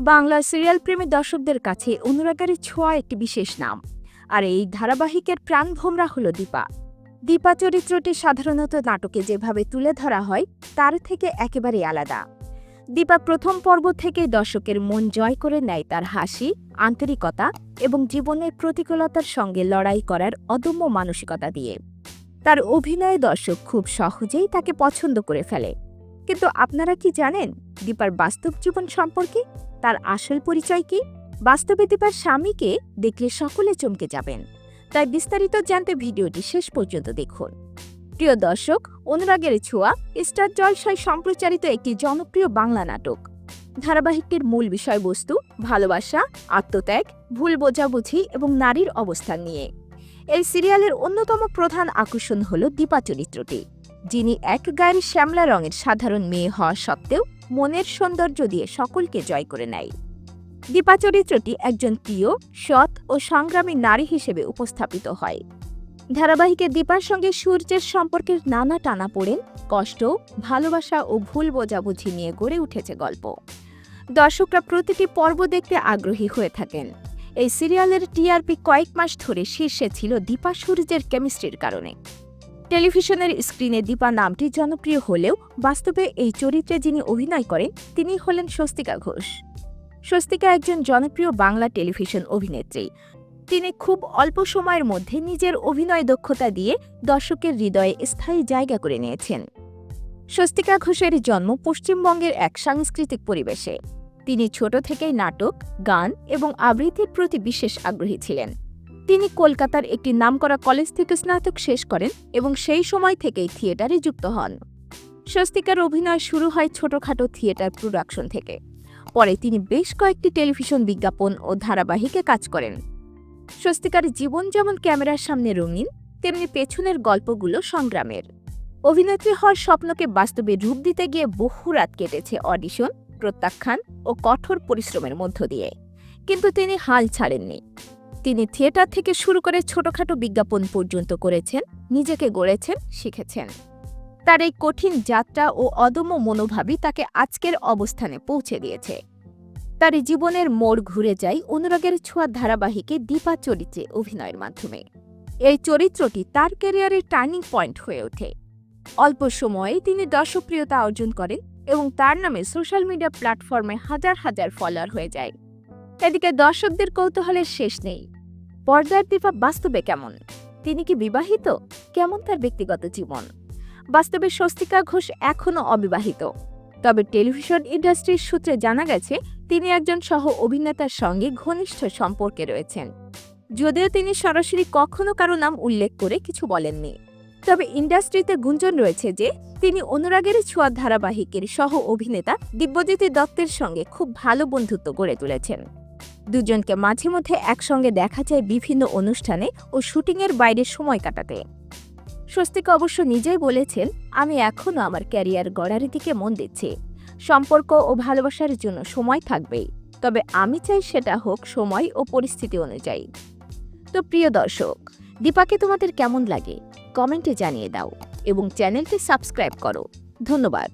Bangla serial প্রেমী দর্শকদের কাছে অনুরাগের ছোঁয়া একটি বিশেষ নাম। আর এই ধারাবাহিকের প্রাণভোমরা হল দীপা। দীপা চরিত্রটি সাধারণত নাটকে যেভাবে তুলে ধরা হয়, তার থেকে একেবারে আলাদা। দীপা প্রথম পর্ব থেকে দর্শকের মন জয় করে নেয় তার হাসি, আন্তরিকতা এবং জীবনের প্রতিকূলতার সঙ্গে লড়াই করার অদম্য মানসিকতা দিয়ে। তার অভিনয়ে দর্শক খুব সহজেই তাকে পছন্দ করে ফেলে। কিন্তু আপনারা কি জানেন দীপার বাস্তব জীবন সম্পর্কে? তার আসল পরিচয় কি? বাস্তবে দীপার স্বামীকে দেখলে সকলে চমকে যাবেন। তাই বিস্তারিত জানতে ভিডিওটি শেষ পর্যন্ত দেখুন। প্রিয় দর্শক, অনুরাগের ছোঁয়া, স্টার জলসায় সম্প্রচারিত একটি জনপ্রিয় বাংলা নাটক। ধারাবাহিকটির মূল বিষয়বস্তু, ভালোবাসা, আত্মত্যাগ, ভুল বোঝাবুঝি এবং নারীর অবস্থান নিয়ে। এই সিরিয়ালের অন্যতম প্রধান আকর্ষণ হল দীপা চরিত্রটি। যিনি এক গায়ের শ্যামলা রঙের সাধারণ মেয়ে হওয়া সত্ত্বেও মনের সৌন্দর্য দিয়ে সকলকে জয় করে নেয়। দীপা চরিত্রটি একজন প্রিয়, সৎ ও সংগ্রামী নারী হিসেবে উপস্থাপিত হয়। ধারাবাহিকে দীপার সঙ্গে সূর্যের সম্পর্কের নানা টানা পড়েন, কষ্ট, ভালোবাসা ও ভুল বোঝাবুঝি নিয়ে গড়ে উঠেছে গল্প। দর্শকরা প্রতিটি পর্ব দেখতে আগ্রহী হয়ে থাকেন। এই সিরিয়ালের টিআরপি কয়েক মাস ধরে শীর্ষে ছিল দীপা সূর্যের কেমিস্ট্রির কারণে। টেলিভিশনের স্ক্রিনে দীপা নামটি জনপ্রিয় হলেও বাস্তবে এই চরিত্রে যিনি অভিনয় করেন, তিনি হলেন স্বস্তিকা ঘোষ। স্বস্তিকা একজন জনপ্রিয় বাংলা টেলিভিশন অভিনেত্রী। তিনি খুব অল্প সময়ের মধ্যে নিজের অভিনয় দক্ষতা দিয়ে দর্শকের হৃদয়ে স্থায়ী জায়গা করে নিয়েছেন। স্বস্তিকা ঘোষের জন্ম পশ্চিমবঙ্গের এক সাংস্কৃতিক পরিবেশে। তিনি ছোট থেকেই নাটক, গান এবং আবৃত্তির প্রতি বিশেষ আগ্রহী ছিলেন। তিনি কলকাতার একটি নামকরা কলেজ থেকে স্নাতক শেষ করেন এবং সেই সময় থেকেই থিয়েটারে যুক্ত হন। স্বস্তিকার অভিনয় শুরু হয় ছোটখাটো থিয়েটার প্রোডাকশন থেকে। পরে তিনি বেশ কয়েকটি টেলিভিশন বিজ্ঞাপন ও ধারাবাহিকে কাজ করেন। স্বস্তিকার জীবন যেমন ক্যামেরার সামনে রঙিন, তেমনি পেছনের গল্পগুলো সংগ্রামের। অভিনেত্রী হওয়ার স্বপ্নকে বাস্তবে রূপ দিতে গিয়ে বহু রাত কেটেছে অডিশন, প্রত্যাখ্যান ও কঠোর পরিশ্রমের মধ্য দিয়ে। কিন্তু তিনি হাল ছাড়েননি। তিনি থিয়েটার থেকে শুরু করে ছোটখাটো বিজ্ঞাপন পর্যন্ত করেছেন, নিজেকে গড়েছেন, শিখেছেন। তার এই কঠিন যাত্রা ও অদম্য মনোভাবই তাকে আজকের অবস্থানে পৌঁছে দিয়েছে। তার জীবনের মোড় ঘুরে যায় অনুরাগের ছোঁয়া ধারাবাহিকে দীপা চরিত্রে অভিনয়ের মাধ্যমে। এই চরিত্রটি তার ক্যারিয়ারের টার্নিং পয়েন্ট হয়ে ওঠে। অল্প সময়ে তিনি দর্শকপ্রিয়তা অর্জন করেন এবং তার নামে সোশ্যাল মিডিয়া প্ল্যাটফর্মে হাজার হাজার ফলোয়ার হয়ে যায়। এদিকে দর্শকদের কৌতূহলের শেষ নেই। পর্দার দীপা বাস্তবে কেমন? তিনি কি বিবাহিত? কেমন তার ব্যক্তিগত জীবন? বাস্তবে স্বস্তিকা ঘোষ এখনও অবিবাহিত। তবে টেলিভিশন ইন্ডাস্ট্রির সূত্রে জানা গেছে, তিনি একজন সহ অভিনেতার সঙ্গে ঘনিষ্ঠ সম্পর্কে রয়েছেন। যদিও তিনি সরাসরি কখনো কারও নাম উল্লেখ করে কিছু বলেননি। তবে ইন্ডাস্ট্রিতে গুঞ্জন রয়েছে যে, তিনি অনুরাগের ছোঁয়া ধারাবাহিকের সহ অভিনেতা দিব্যজ্যোতি দত্তের সঙ্গে খুব ভালো বন্ধুত্ব গড়ে তুলেছেন। দুজনকে মাঝে মধ্যে একসঙ্গে দেখা যায় বিভিন্ন অনুষ্ঠানে ও শুটিংয়ের বাইরে সময় কাটাতে। স্বস্তিকা অবশ্য নিজেই বলেছেন, আমি এখনও আমার ক্যারিয়ার গড়ার দিকে মন দিচ্ছি। সম্পর্ক ও ভালোবাসার জন্য সময় থাকবেই তবে আমি চাই সেটা হোক সময় ও পরিস্থিতি অনুযায়ী। তো প্রিয় দর্শক, দীপাকে তোমাদের কেমন লাগে? কমেন্টে জানিয়ে দাও এবং চ্যানেলটি সাবস্ক্রাইব করো। ধন্যবাদ।